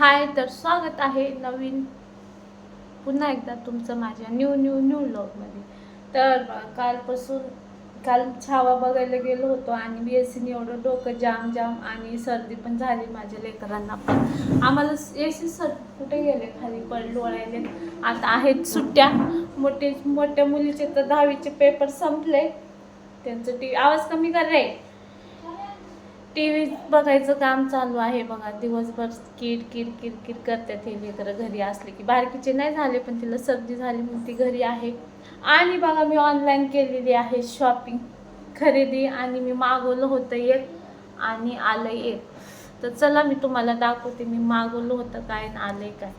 हाय तर स्वागत आहे नवीन पुन्हा एकदा तुमचं माझ्या न्यू न्यू न्यू ब्लॉगमध्ये तर कालपासून काल छावा बघायला गेलो होतो आणि बी एस सीने एवढं डोकं जाम जाम आणि सर्दी पण झाली माझ्या लेकरांना पण. आम्हाला ए सी सर कुठे गेले? खाली पण डोळायले. आता आहेत सुट्ट्या. मोठे मोठ्या मुलीचे तर दहावीचे पेपर संपले. त्यांचं टी आवाज कमी कर रे. टी व्ही बघायचं काम चालू आहे बघा. दिवसभर किड किर किर किर करतात हे लेकरं घरी असले की. बारकीचे नाही झाले पण तिला सर्दी झाली म्हणून ती घरी आहे. आणि बघा मी ऑनलाईन केलेली आहे शॉपिंग खरेदी आणि मी मागवलं होतं एक आणि आलं एक. तर चला मी तुम्हाला दाखवते मी मागवलं होतं काय आणि आलंय काय.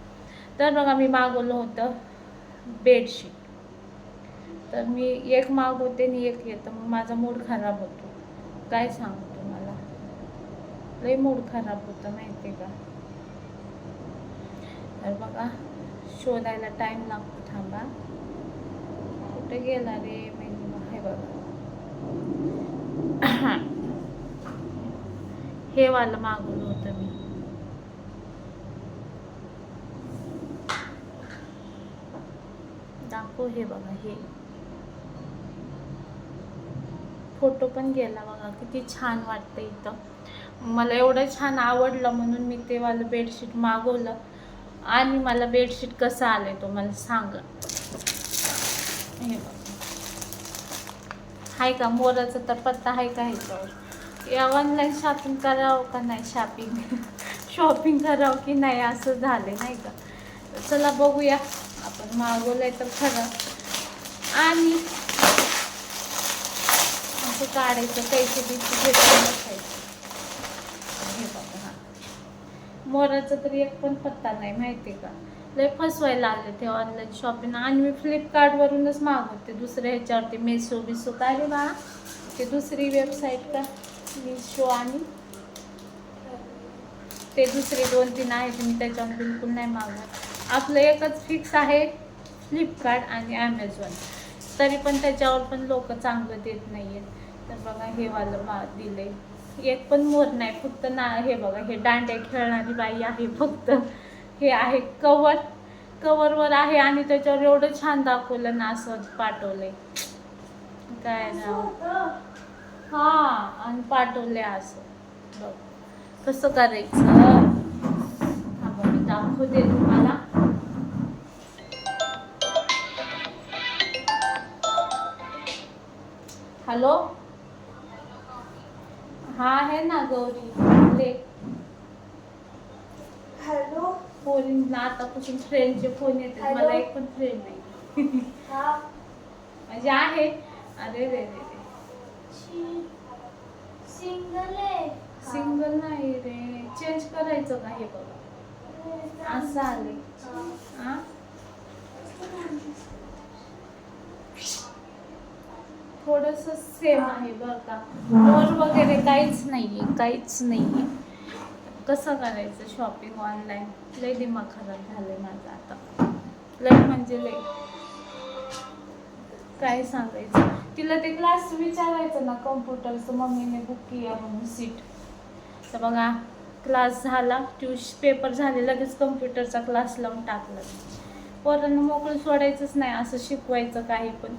तर बघा मी मागवलं होतं बेडशीट तर मी एक मागवते आणि एक येतं मग माझा मूड खराब होतो. काय सांगू? लई मूड खराब होतं माहिती आहे का? तर बघा शोधायला टाइम लागतो थांबा. कुठे गेला रे मेनू? हे बघा. हे वालं मागवलं होतं मी. दाखव हे बघा हे. फोटो पण गेला बघा किती छान वाटतं इथं. मला एवढं छान आवडलं म्हणून मी ते वालं बेडशीट मागवलं. आणि मला बेडशीट कसं आलंय तो मला सांगा. हे आहे का? मोराचा तर पत्ता आहे का ह्याच्यावर? या ऑनलाईन शॉपिंग करावं का नाही शॉपिंग शॉपिंग करावं की नाही असं झालं नाही का? चला बघूया. आपण मागवलंय तर खरं. आणि असं काढायचं पैसे बिसे घेतलं बसायचं हे बघा हा. मोराचा तरी एक पण पत्ता नाही माहिती का? लय फसवायला लागले ते ऑनलाईन शॉपिंग आणि मी फ्लिपकार्टवरूनच मागवते दुसऱ्या ह्याच्यावरती मेसो बिसो काय रे बा ते दुसरी वेबसाईट का? मिशो आणि? ते दुसरे दोन तीन आहेत मी त्याच्यावर बिलकुल नाही मागवत. आपलं एकच फिक्स आहे फ्लिपकार्ट आणि ॲमेझॉन तरी पण त्याच्यावर पण लोक चांगलं देत नाही आहेत तर बघा हे वालं दिलं आहे एक पण मोर नाही फक्त ना हे बघा हे दांड्या खेळणारी बाई आहे फक्त. हे आहे कवर कवरवर आहे आणि त्याच्यावर एवढं छान दाखवलं ना असं पाठवलंय. काय ना. हा आणि पाठवले असं. बघ कसं करायचं? हा बघ मी दाखवते तुम्हाला. हॅलो? हा आहे ना गौरी. ले. हॅलो. फोन आतापासून फ्रेंडचे फोन येतात. Hello? मला एक पण फ्रेंड नाही. हा. म्हणजे आहे. अरे रे रे रे. सिंगल आहे. सिंगल नाही रे. चेंज करायचं का हे बघा. असं आले हा. थोडस सेम आहे बरं का. मोर वगैरे काहीच नाहीये काहीच नाहीये. कसं करायचं शॉपिंग ऑनलाईन लय दिमाग खराब झालंय माझा आता. लय म्हणजे लय. काय सांगायचं? तिला ते क्लास विचारायचं ना कम्प्युटरचं मम्मीने बुक केला म्हणून सीट तर बघा क्लास झाला ट्यूश पेपर झाले लगेच कम्प्युटरचा क्लास लावून टाकला. पोरांना मोकळं सोडायचंच नाही असं शिकवायचं काही पण.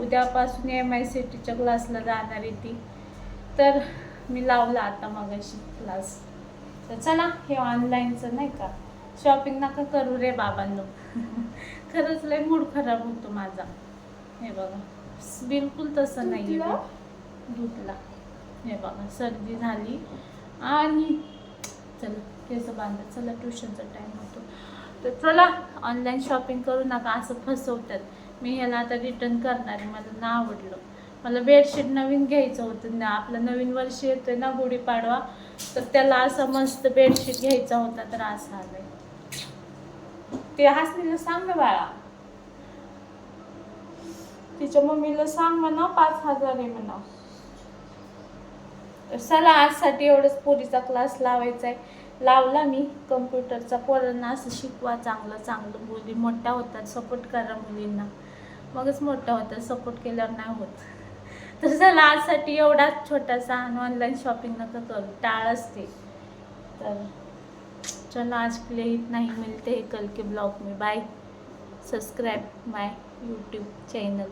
उद्यापासून एम आय सी टीच्या क्लासला जाणार आहे ती. तर मी लावला आता मगाशी क्लास तर चला हे ऑनलाईनचं नाही का? शॉपिंग नका करू रे बाबांनो. खरंच लय मूड खराब होतो माझा. हे बघा बिलकुल तसं नाही धुतला? धुतला हे बघा सर्दी झाली. आणि चला केस बांधा. चला ट्युशनचा टाईम होतो. तर चला ऑनलाईन शॉपिंग करू नका असं फसवतात. मी ह्याला आता रिटर्न करणार आहे मला ना आवडलं. मला बेडशीट नवीन घ्यायचं होतं ना आपलं नवीन वर्ष येतोय ना गुढीपाडवा तर त्याला असं मस्त बेडशीट घ्यायचा होता तर असं आलं ते हसनीला सांग ना बाळा. तिच्या मम्मीला सांग म्हणा पाच हजार आहे म्हणा. चला आजसाठी एवढंच पोरीचा क्लास लावायचा आहे लावला मी कम्प्युटरचा पोरांना असं शिकवा चांगलं चांगलं मुली मोठ्या होतात सपोर्ट करा मुलींना. मगच मोठ्या होतात सपोर्ट केल्यावर नाही होत. तर चला आजसाठी एवढाच छोटासा ऑनलाईन शॉपिंग नका करू. टाळच ते तर चला आज प्ले नाही मिळते हे कल के blog me. Bye subscribe my YouTube channel